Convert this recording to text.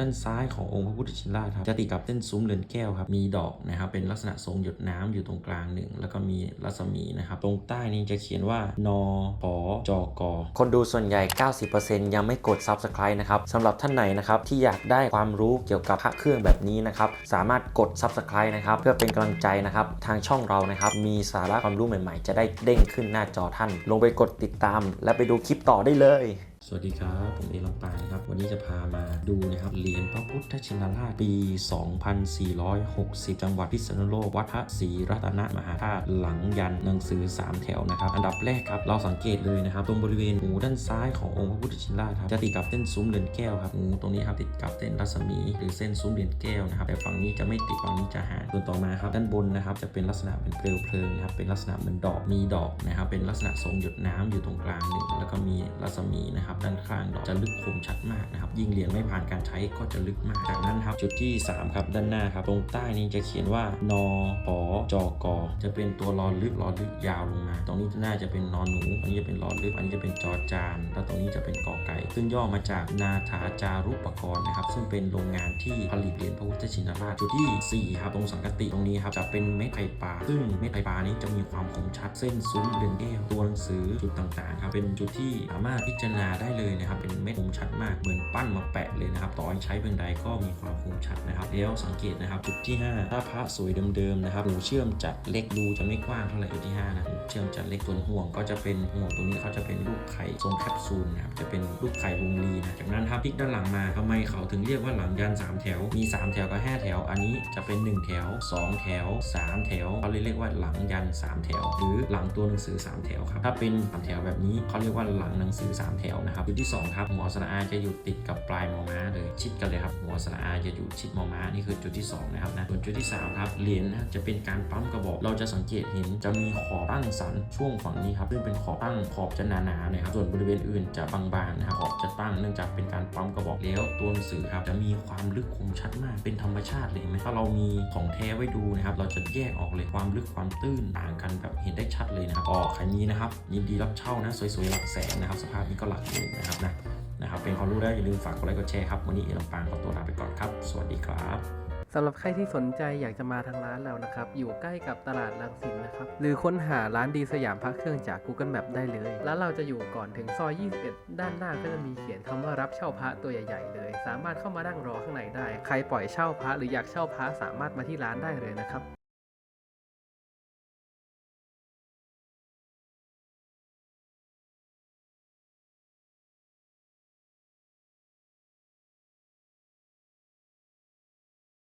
ด้านซ้ายขององค์พระพุทธชินราชครับจะติดกับเส้นซุ้มเรือนแก้วครับมีดอกนะครับเป็นลักษณะทรงหยดน้ำอยู่ตรงกลางหนึ่งแล้วก็มีรัศมีนะครับตรงใต้นี้จะเขียนว่านอปอจอกอคนดูส่วนใหญ่ 90%ยังไม่กด Subscribe นะครับสำหรับท่านไหนนะครับที่อยากได้ความรู้เกี่ยวกับพระเครื่องแบบนี้นะครับสามารถกด Subscribe นะครับเพื่อเป็นกำลังใจนะครับทางช่องเรานะครับมีสาระความรู้ใหม่ๆ จะได้เด้งขึ้นหน้าจอท่าน ลงไปกดติดตาม และไปดูคลิปต่อได้เลย สวัสดีครับ ผมเอลำปานครับ วันนี้จะพามาดูนะครับเหรียญพระพุทธชินราชปี 2460 จังหวัดพิษณุโลกวัดพระศรีรัตนมหาธาตุหลังยันหนังสือ 3 แถวนะครับ อันดับแรกครับ เราสังเกตเลยนะครับ ตรงบริเวณหูด้านซ้ายขององค์พระพุทธชินราชครับจะติดกับเส้นซุ้มเรือนแก้วครับหูตรงนี้ครับติดกับเส้นรัศมี หรือเส้นซุ้มเรือนแก้วนะครับแต่ฝั่งนี้จะไม่ติดฝั่งนี้จะหาส่วนต่อมาครับด้านบนนะครับจะเป็นลักษณะเป็นเปลวเพลิงนะครับเป็นลักษณะเหมือนดอกมีดอกนะครับเป็นลักษณะทรงหยดน้ำอยู่ตรงกลางหนึ่งแล้วก็มีรัศมีนะครับด้านข้างดอกจะลึกคมชัดมากนะครับ ยิ่งเหรียญไม่ผ่านการใช้ก็จะลึกมาก จากนั้นครับจุดที่ 3 ครับด้านหน้าครับตรงใต้นี้จะเขียนว่านอปอจอกอจะเป็นตัวรอลึกรอลึกยาวลงมา ตรงนี้น่าจะเป็นนอนหนู อันนี้จะเป็นรอลึก อันนี้จะเป็นจอจาน แล้วตรงนี้จะเป็นกอไก่ ซึ่งย่อมาจากนาถาจารุปกรณ์นะครับ ซึ่งเป็นโรงงานที่ผลิตเหรียญพระพุทธชินราชจุดที่ 4 ครับตรงสังกติตรงนี้ครับจะเป็นเม็ดไผ่ปลา ซึ่งเม็ดไผ่ปลานี้จะมีความคมชัด เส้นซุ้มเรือนแก้วตัวหนังสือจุดต่างๆครับ เป็นจุดที่สามารถพิจารณาได้เลยนะครับ เป็นเม็ดคมชัดมากเหมือนปั้นมาแปะเลยนะครับ ต่อให้ใช้เป็นใดก็มีความคมชัดนะครับ แล้วสังเกตนะครับ จุดที่ 5 ถ้าพระสวยเดิมๆนะครับหูเชื่อมจัดเล็กดูจะไม่กว้างเท่าไหร่จุดที่5นะหูเชื่อมจัดเล็กส่วนห่วงก็จะเป็นห่วงตรงนี้เขาจะเป็นรูปไข่ทรงแคปซูลนะครับจะเป็นรูปไข่วงรีนะจากนั้นครับพลิกด้านหลังมาทำไมเขาถึงเรียกว่าหลังยัน 3 แถว มี 3 แถวกับ 5 แถว อันนี้จะเป็น 1 แถว 2 แถว 3 แถวเขาเลยเรียกว่าหลังยัน 3 แถว หรือหลังตัวหนังสือ 3 แถวครับถ้าเป็น3แถวแบบนี้เขาเรียกว่าหลังหนังสือ 3 แถวนะครับจุดที่สองครับหัวสระอาจะอยู่ติดกับปลายมอม้าเลยชิดกันเลยครับหัวสระอาจะอยู่ชิดมอม้านี่คือจุดที่สองนะครับนะส่วนจุดที่สามครับเหรียญนะจะเป็นการปั๊มกระบอก เราจะสังเกตเห็นจะมีขอบตั้งสันช่วงฝั่งนี้ครับซึ่งเป็นขอบตั้งขอบจะหนาๆนะครับส่วนบริเวณอื่นจะบางๆนะครับขอบจะตั้งเนื่องจากเป็นการปั๊มกระบอกแล้วตัวหนังสือครับจะมีความลึกคมชัดมากเป็นธรรมชาติเลยนไหมถ้าเรามีของแท้ไว้ดูนะครับเราจะแยกออกเลยความลึกความตื้นต่างกันแบบเห็นได้ชัดเลยนะครับก็ใครมีนะครับยินดีรับเช่านะสวยๆหลักแสนนะครับสภาพนี้ก็หลักหมื่นนะครับนะ นะครับเป็นความรู้ได้วอย่าลืมฝากกดไลค์กดแชร์ครับวันนี้เอลำปางขอตัวลาไปก่อนครับ สวัสดีครับสำหรับใครที่สนใจอยากจะมาทางร้านเรานะครับ อยู่ใกล้กับตลาดรังสิตนะครับ หรือค้นหาร้านดีสยามพระเครื่องจาก Google Map ได้เลย แล้วเราจะอยู่ก่อนถึงซอย 21 ด้านหน้าก็จะมีเขียนคำว่ารับเช่าพระตัวใหญ่ ๆ เลย สามารถเข้ามานั่งรอข้างในได้ ใครปล่อยเช่าพระหรืออยากเช่าพระสามารถมาที่ร้านได้เลยนะครับ